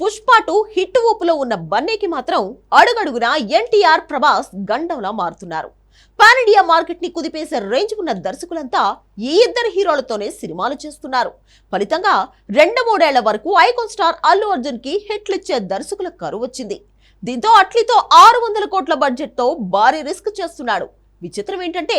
Pushpa two hit ఊపులో ఉన్న బన్నీకి మాత్రం అడుగడుగున ఎన్టీఆర్ ప్రభాస్ గండంలా మారుతున్నారు. పాన్ ఇండియా మార్కెట్ని కుదిపేసే రేంజ్ ఉన్న దర్శకులంతా ఈ ఇద్దరు హీరోలతోనే సినిమాలు చేస్తున్నారు. ఫలితంగా రెండు మూడేళ్ళ వరకు ఐకాన్ స్టార్ అల్లు అర్జున్కి హిట్లు ఇచ్చే దర్శకుల కరువు వచ్చింది. దీంతో అట్లీతో ఆరు వందల కోట్ల బడ్జెట్తో భారీ రిస్క్ చేస్తున్నాడు. విచిత్రం ఏంటంటే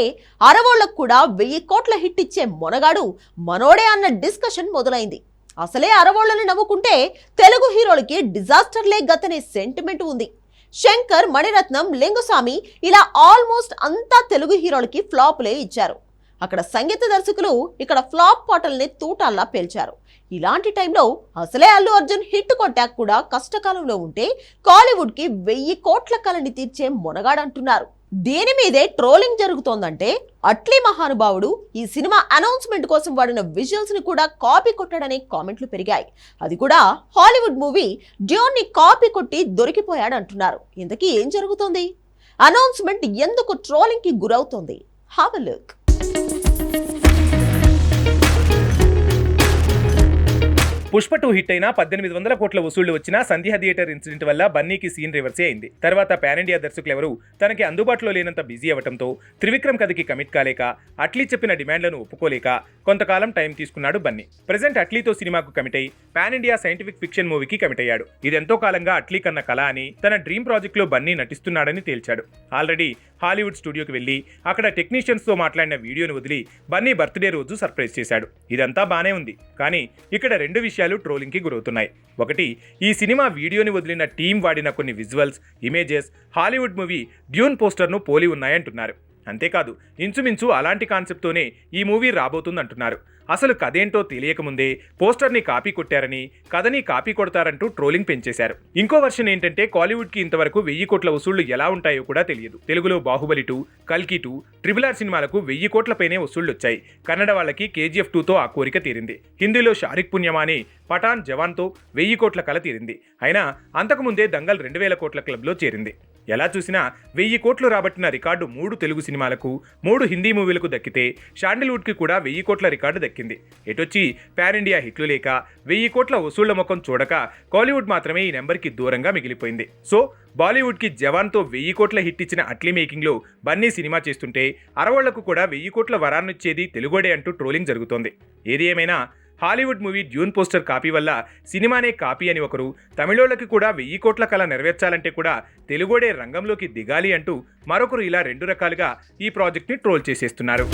అరవోళ్ళకు కూడా వెయ్యి కోట్ల హిట్ ఇచ్చే మొనగాడు మనోడే అన్న డిస్కషన్ మొదలైంది. అసలే అరవోళ్ళని నవ్వుకుంటే తెలుగు హీరోలకి డిజాస్టర్లే గతనే సెంటిమెంట్ ఉంది. శంకర్ మణిరత్నం లింగుస్వామి ఇలా ఆల్మోస్ట్ అంతా తెలుగు హీరోలకి ఫ్లాప్లే ఇచ్చారు. అక్కడ సంగీత దర్శకులు ఇక్కడ ఫ్లాప్ పాటల్ని తూటాల్లా పేల్చారు. ఇలాంటి టైంలో అసలే అల్లు అర్జున్ హిట్ కొట్టాక కూడా కష్టకాలంలో ఉంటే కాలీవుడ్కి వెయ్యి కోట్ల కలని తీర్చే మొనగాడంటున్నారు. దీని మీదే ట్రోలింగ్ జరుగుతోందంటే అట్లీ మహానుభావుడు ఈ సినిమా అనౌన్స్మెంట్ కోసం వాడిన విజువల్స్ని కూడా కాపీ కొట్టాడనే కామెంట్లు పెరిగాయి. అది కూడా హాలీవుడ్ మూవీ డ్యూన్ని కాపీ కొట్టి దొరికిపోయాడు అంటున్నారు ఇంతకీ ఏం జరుగుతోంది? అనౌన్స్మెంట్ ఎందుకు ట్రోలింగ్కి గురవుతోంది? Have look. Pushpa two hit అయినా పద్దెనిమిది వందల కోట్ల వసూళ్ళు వచ్చిన సంధ్యా థియేటర్ ఇన్సిడెంట్ వల్ల బన్నీకి సీన్ రివర్సే అయింది. తర్వాత పాన్ ఇండియా దర్శకులు ఎవరు తనకి అందుబాటులో లేనంత బిజీ అవ్వటంతో త్రివిక్రమ్ కథకి కమిట్ కాలేక అట్లీ చెప్పిన డిమాండ్లను ఒప్పుకోలేక కొంతకాలం టైం తీసుకున్నాడు బన్నీ. ప్రజెంట్ అట్లీతో సినిమాకు కమిట్ అయి పాన్ ఇండియా సైంటిఫిక్ ఫిక్షన్ మూవీకి కమిట్ అయ్యాడు. ఇదెంతో కాలంగా అట్లీ కన్న కళ అని తన డ్రీమ్ ప్రాజెక్ట్లో బన్నీ నటిస్తున్నాడని తేల్చాడు. ఆల్రెడీ హాలీవుడ్ స్టూడియోకి వెళ్ళి అక్కడ టెక్నీషియన్స్తో మాట్లాడిన వీడియోని వదిలి బన్నీ బర్త్డే రోజు సర్ప్రైజ్ చేశాడు. ఇదంతా బాగానే ఉంది. కానీ ఇక్కడ రెండు విషయాలు ట్రోలింగ్కి గురవుతున్నాయి. ఒకటి ఈ సినిమా వీడియోని వదిలిన టీం వాడిన కొన్ని visuals images Hollywood movie Dune పోస్టర్ను పోలి ఉన్నాయంటున్నారు. అంతేకాదు ఇంచుమించు అలాంటి కాన్సెప్ట్తోనే ఈ మూవీ రాబోతుందంటున్నారు. అసలు కథేంటో తెలియకముందే పోస్టర్ని కాపీ కొట్టారని కథని కాపీ కొడతారంటూ ట్రోలింగ్ పెంచేశారు. ఇంకో వర్షన్ ఏంటంటే కాలీవుడ్కి ఇంతవరకు వెయ్యి కోట్ల వసూళ్ళు ఎలా ఉంటాయో కూడా తెలియదు. తెలుగులో బాహుబలి టూ కల్కి టూ ట్రిపుల్ ఆర్ సినిమాలకు వెయ్యి కోట్లపైనే వసూళ్ళు వచ్చాయి కన్నడ వాళ్ళకి కేజీఎఫ్ టూతో ఆ కోరిక తీరింది. హిందీలో షారిక్ పుణ్యమాని పఠాన్ జవాన్తో వెయ్యి కోట్ల కల తీరింది. అయినా అంతకుముందే దంగల్ రెండు వేల కోట్ల క్లబ్లో చేరింది. ఎలా చూసినా వెయ్యి కోట్లు రాబట్టిన రికార్డు మూడు తెలుగు సినిమాలకు మూడు హిందీ మూవీలకు దక్కితే షాండిల్వుడ్కి కూడా వెయ్యి కోట్ల రికార్డు దక్కింది. ఎటొచ్చి పాన్ ఇండియా హిట్లు లేక వెయ్యి కోట్ల వసూళ్ళ ముఖం చూడక కాలీవుడ్ మాత్రమే ఈ నెంబర్కి దూరంగా మిగిలిపోయింది. సో బాలీవుడ్కి జవాన్తో వెయ్యి కోట్ల హిట్ ఇచ్చిన అట్లీ మేకింగ్లో బన్నీ సినిమా చేస్తుంటే అరవాళ్ళకు కూడా వెయ్యి కోట్ల వరాన్నిచ్చేది తెలుగోడే అంటూ ట్రోలింగ్ జరుగుతోంది. ఏది ఏమైనా Hollywood movie Dune poster copy వల్ల సినిమానే కాపీ అని ఒకరు తమిళోళ్ళకి కూడా వెయ్యి కోట్ల కళ నెరవేర్చాలంటే కూడా తెలుగోడే రంగంలోకి దిగాలి అంటూ మరొకరు ఇలా రెండు రకాలుగా ఈ ప్రాజెక్ట్ని ట్రోల్ చేసేస్తున్నారు.